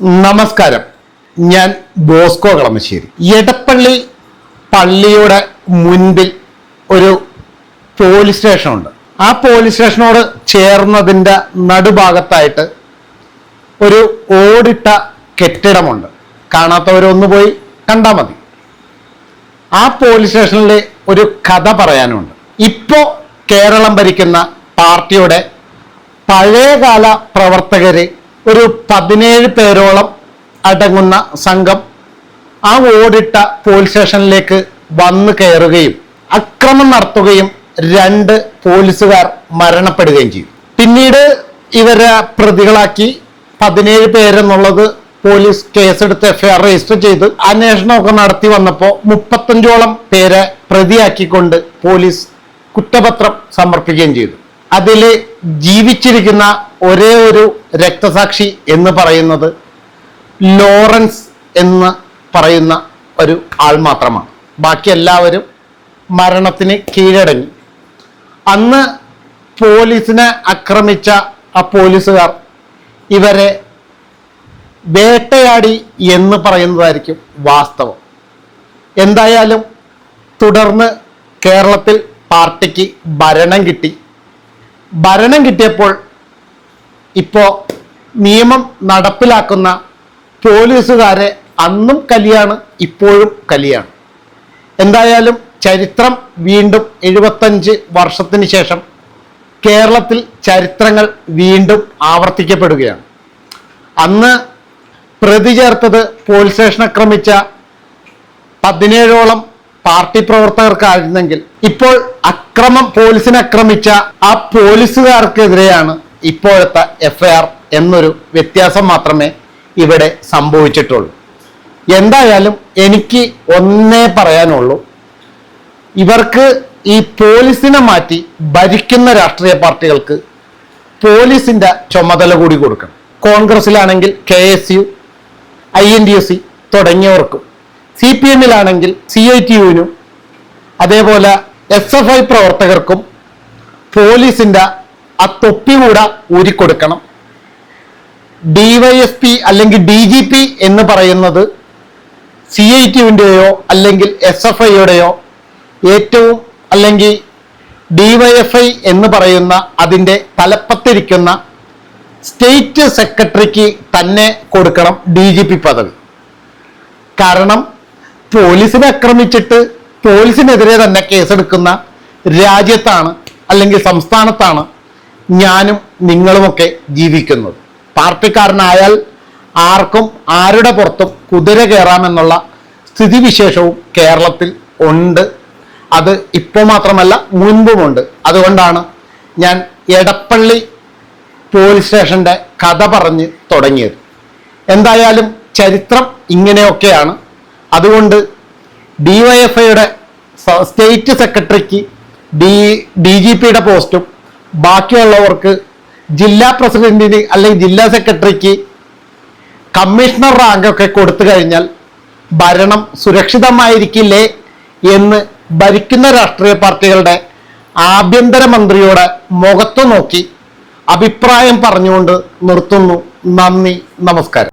നമസ്കാരം. ഞാൻ ബോസ്കോ കളമശ്ശേരി. എടപ്പള്ളി പള്ളിയുടെ മുൻപിൽ ഒരു പോലീസ് സ്റ്റേഷനുണ്ട് ആ പോലീസ് സ്റ്റേഷനോട് ചേർന്നതിന്റെ നടുഭാഗത്തായിട്ട് ഒരു ഓടിട്ട കെട്ടിടമുണ്ട്. കാണാത്തവരൊന്ന് പോയി കണ്ടാൽ മതി. ആ പോലീസ് സ്റ്റേഷനിൽ ഒരു കഥ പറയാനുണ്ട്. ഇപ്പോൾ കേരളം ഭരിക്കുന്ന പാർട്ടിയുടെ പഴയകാല പ്രവർത്തകര് ഒരു പതിനേഴ് പേരോളം അടങ്ങുന്ന സംഘം ആ ഓടിട്ട പോലീസ് സ്റ്റേഷനിലേക്ക് വന്നു കയറുകയും അക്രമം നടത്തുകയും രണ്ട് പോലീസുകാർ മരണപ്പെടുകയും ചെയ്യും. പിന്നീട് ഇവരെ പ്രതികളാക്കി പതിനേഴ് പേരെന്നുള്ളത് പോലീസ് കേസെടുത്ത് എഫ്ഐആർ രജിസ്റ്റർ ചെയ്ത് അന്വേഷണമൊക്കെ നടത്തി വന്നപ്പോൾ മുപ്പത്തഞ്ചോളം പേരെ പ്രതിയാക്കിക്കൊണ്ട് പോലീസ് കുറ്റപത്രം സമർപ്പിക്കുകയും ചെയ്തു. അതിൽ ജീവിച്ചിരിക്കുന്ന ഒരേ ഒരു രക്തസാക്ഷി എന്ന് പറയുന്നത് ലോറൻസ് എന്ന് പറയുന്ന ഒരു ആൾ മാത്രമാണ്. ബാക്കി എല്ലാവരും മരണത്തിന് കീഴടങ്ങി. അന്ന് പോലീസിനെ ആക്രമിച്ച ആ പോലീസുകാർ ഇവരെ വേട്ടയാടി എന്ന് പറയുന്നതായിരിക്കും വാസ്തവം. എന്തായാലും തുടർന്ന് കേരളത്തിൽ പാർട്ടിക്ക് ഭരണം കിട്ടി. ഭരണം കിട്ടിയപ്പോൾ ഇപ്പോൾ നിയമം നടപ്പിലാക്കുന്ന പോലീസുകാരെ അന്നും കലിയാണ് ഇപ്പോഴും കലിയാണ്. എന്തായാലും ചരിത്രം വീണ്ടും എഴുപത്തഞ്ച് വർഷത്തിന് ശേഷം കേരളത്തിൽ ചരിത്രങ്ങൾ വീണ്ടും ആവർത്തിക്കപ്പെടുകയാണ്. അന്ന് പ്രതി ചേർത്തത് പോലീസ് സ്റ്റേഷൻ ആക്രമിച്ച പതിനേഴോളം പാർട്ടി പ്രവർത്തകർക്കായിരുന്നെങ്കിൽ ഇപ്പോൾ അക്രമം പോലീസിനെ ആക്രമിച്ച ആ പോലീസുകാർക്കെതിരെയാണ് ഇപ്പോഴത്തെ എഫ്ഐആർ എന്നൊരു വ്യത്യാസം മാത്രമേ ഇവിടെ സംഭവിച്ചിട്ടുള്ളൂ. എന്തായാലും എനിക്ക് ഒന്നേ പറയാനുള്ളൂ. ഇവർക്ക് ഈ പോലീസിനെ മാറ്റി ഭരിക്കുന്ന രാഷ്ട്രീയ പാർട്ടികൾക്ക് പോലീസിന്റെ ചുമതല കൂടി കൊടുക്കണം. കോൺഗ്രസിലാണെങ്കിൽ K S U I N D S C തുടങ്ങിയവർക്കും. C P എമ്മിലാണെങ്കിൽ സി ഐ ടി യുവിനും അതേപോലെ എസ് എഫ് ഐ പ്രവർത്തകർക്കും പോലീസിന്റെ ആ തൊപ്പി കൂടെ ഊരിക്കൊടുക്കണം. ഡിവൈഎസ്പി അല്ലെങ്കിൽ ഡി ജി പി എന്ന് പറയുന്നത് സി ഐ ടിയുടെയോ അല്ലെങ്കിൽ എസ് എഫ് ഐയുടെയോ ഏറ്റവും അല്ലെങ്കിൽ ഡിവൈഎഫ്ഐ എന്ന് പറയുന്ന അതിന്റെ തലപ്പത്തിരിക്കുന്ന സ്റ്റേറ്റ് സെക്രട്ടറിക്ക് തന്നെ കൊടുക്കണം ഡി ജി പി പദവി. കാരണം പോലീസിനെ ആക്രമിച്ചിട്ട് പോലീസിനെതിരെ തന്നെ കേസെടുക്കുന്ന രാജ്യത്താണ് അല്ലെങ്കിൽ സംസ്ഥാനത്താണ് ഞാനും നിങ്ങളുമൊക്കെ ജീവിക്കുന്നത്. പാർട്ടിക്കാരനായാൽ ആർക്കും ആരുടെ പുറത്തും കുതിര കയറാമെന്നുള്ള സ്ഥിതിവിശേഷവും കേരളത്തിൽ ഉണ്ട്. അത് ഇപ്പോൾ മാത്രമല്ല മുൻപുമുണ്ട്. അതുകൊണ്ടാണ് ഞാൻ എടപ്പള്ളി പോലീസ് സ്റ്റേഷന്റെ കഥ പറഞ്ഞ് തുടങ്ങിയത്. എന്തായാലും ചരിത്രം ഇങ്ങനെയൊക്കെയാണ്. അതുകൊണ്ട് ഡിവൈഎഫ്ഐയുടെ സ്റ്റേറ്റ് സെക്രട്ടറിക്ക് ഡി ഡി ജി പിയുടെ പോസ്റ്റും ബാക്കിയുള്ളവർക്ക് ജില്ലാ പ്രസിഡന്റിന് അല്ലെങ്കിൽ ജില്ലാ സെക്രട്ടറിക്ക് കമ്മീഷണർ റാങ്കൊക്കെ കൊടുത്തു കഴിഞ്ഞാൽ ഭരണം സുരക്ഷിതമായിരിക്കില്ലേ എന്ന് ഭരിക്കുന്ന രാഷ്ട്രീയ പാർട്ടികളുടെ ആഭ്യന്തരമന്ത്രിയുടെ മുഖത്തു നോക്കി അഭിപ്രായം പറഞ്ഞുകൊണ്ട് നിർത്തുന്നു. നന്ദി നമസ്കാരം.